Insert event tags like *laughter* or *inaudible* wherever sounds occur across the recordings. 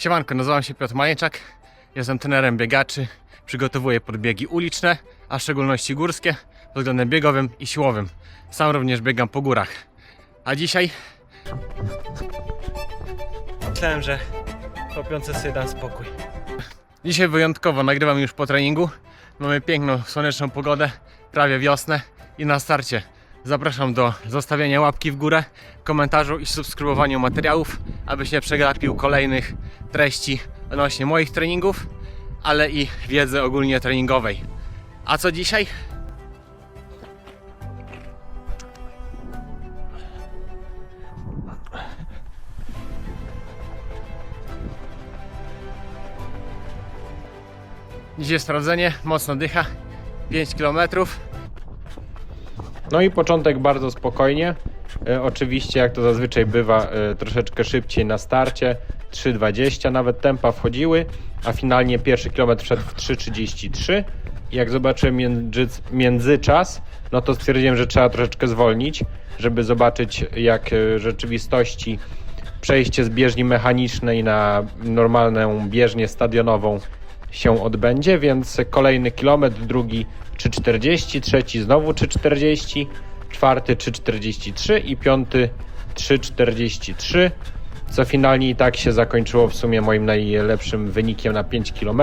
Siemanko, nazywam się Piotr Majeczak, jestem trenerem biegaczy, przygotowuję podbiegi uliczne, a w szczególności górskie, pod względem biegowym i siłowym. Sam również biegam po górach. A dzisiaj... Myślałem, że kopiące sobie dam spokój. Dzisiaj wyjątkowo nagrywam już po treningu. Mamy piękną, słoneczną pogodę, prawie wiosnę i na starcie zapraszam do zostawienia łapki w górę, komentarzu i subskrybowania materiałów, abyś nie przegapił kolejnych treści odnośnie moich treningów, ale i wiedzy ogólnie treningowej. A co dzisiaj? Dzisiaj sprawdzenie, mocno dycha, 5 km. No i początek bardzo spokojnie. E, oczywiście, jak to zazwyczaj bywa, e, troszeczkę szybciej na starcie. 3,20 nawet tempa wchodziły, a finalnie pierwszy kilometr wszedł w 3,33. I jak zobaczyłem między, międzyczas, no to stwierdziłem, że trzeba troszeczkę zwolnić, żeby zobaczyć, jak e, w rzeczywistości przejście z bieżni mechanicznej na normalną bieżnię stadionową się odbędzie, więc kolejny kilometr, drugi 3,40, trzeci znowu 3,40, czwarty 3,43 i piąty 3,43, co finalnie i tak się zakończyło w sumie moim najlepszym wynikiem na 5 km,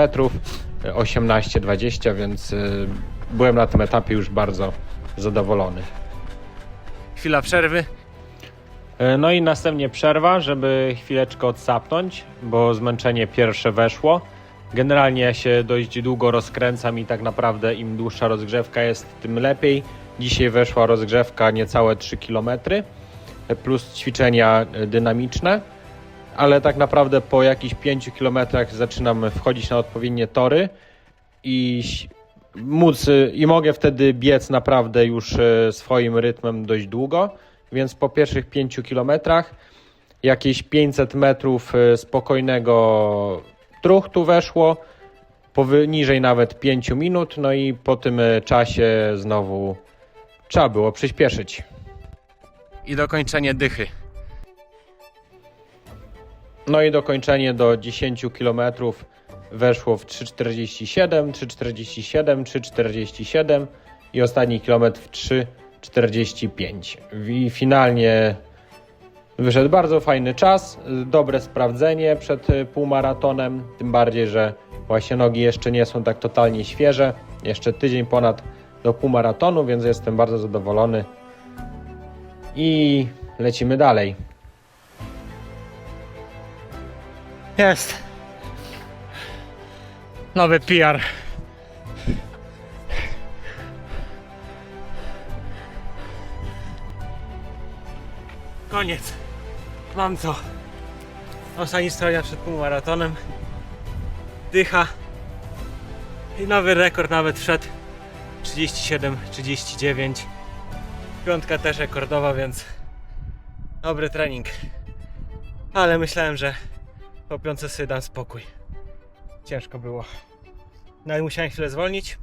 18,20, więc y, byłem na tym etapie już bardzo zadowolony. Chwila przerwy. E, No i następnie przerwa, żeby chwileczkę odsapnąć, bo zmęczenie pierwsze weszło. Generalnie ja się dość długo rozkręcam i tak naprawdę im dłuższa rozgrzewka jest, tym lepiej. Dzisiaj weszła rozgrzewka niecałe 3 km plus ćwiczenia e, dynamiczne, ale tak naprawdę po jakichś 5 km zaczynam wchodzić na odpowiednie tory i móc i mogę wtedy biec naprawdę już y, swoim rytmem dość długo, więc po pierwszych 5 kilometrach jakieś 500 metrów y, spokojnego truchtu weszło, poniżej nawet 5 minut, no i po tym y, czasie znowu trzeba było przyspieszyć. i dokończenie dychy. No i dokończenie do 10 km weszło w 3,47, 3,47, 3,47 i ostatni kilometr w 3,45. I finalnie wyszedł bardzo fajny czas, dobre sprawdzenie przed y, półmaratonem, tym bardziej, że właśnie nogi jeszcze nie są tak totalnie świeże. Jeszcze tydzień ponad do półmaratonu, więc jestem bardzo zadowolony. I lecimy dalej. Jest. Nowy PR. Koniec. Mam to. Ostatni stronia przed półmaratonem. Dycha. I nowy rekord nawet wszedł. 37-39. Piątka też rekordowa, więc dobry trening. Ale myślałem, że po piątce sobie dam spokój. Ciężko było. No i musiałem chwilę zwolnić,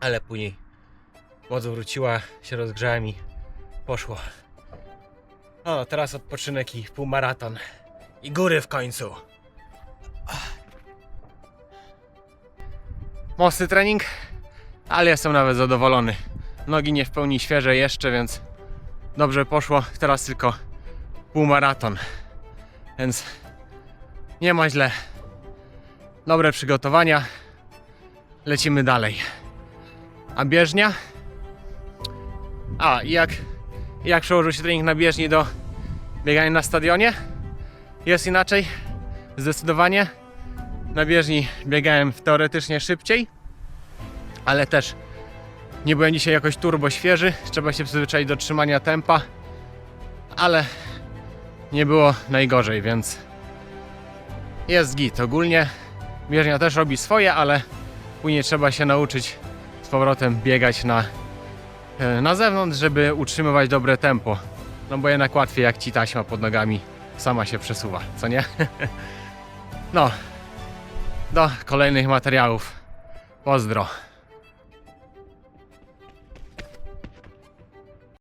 ale później moc wróciła, się rozgrzałem i poszło. O, teraz odpoczynek i półmaraton. I góry w końcu. Mocny trening, ale jestem nawet zadowolony. Nogi nie w pełni świeże jeszcze, więc dobrze poszło. Teraz tylko półmaraton. Więc nie ma źle. Dobre przygotowania. Lecimy dalej. A bieżnia? A, jak, jak przełożył się trening na bieżni do biegania na stadionie? Jest inaczej. Zdecydowanie. Na bieżni biegałem teoretycznie szybciej, ale też nie byłem dzisiaj jakoś turbo świeży. Trzeba się przyzwyczaić do trzymania tempa, ale nie było najgorzej, więc jest git. Ogólnie bieżnia też robi swoje, ale później trzeba się nauczyć z powrotem biegać na, e, na zewnątrz, żeby utrzymywać dobre tempo. No bo jednak łatwiej jak ci taśma pod nogami sama się przesuwa, co nie? *laughs* No, do kolejnych materiałów. Pozdro.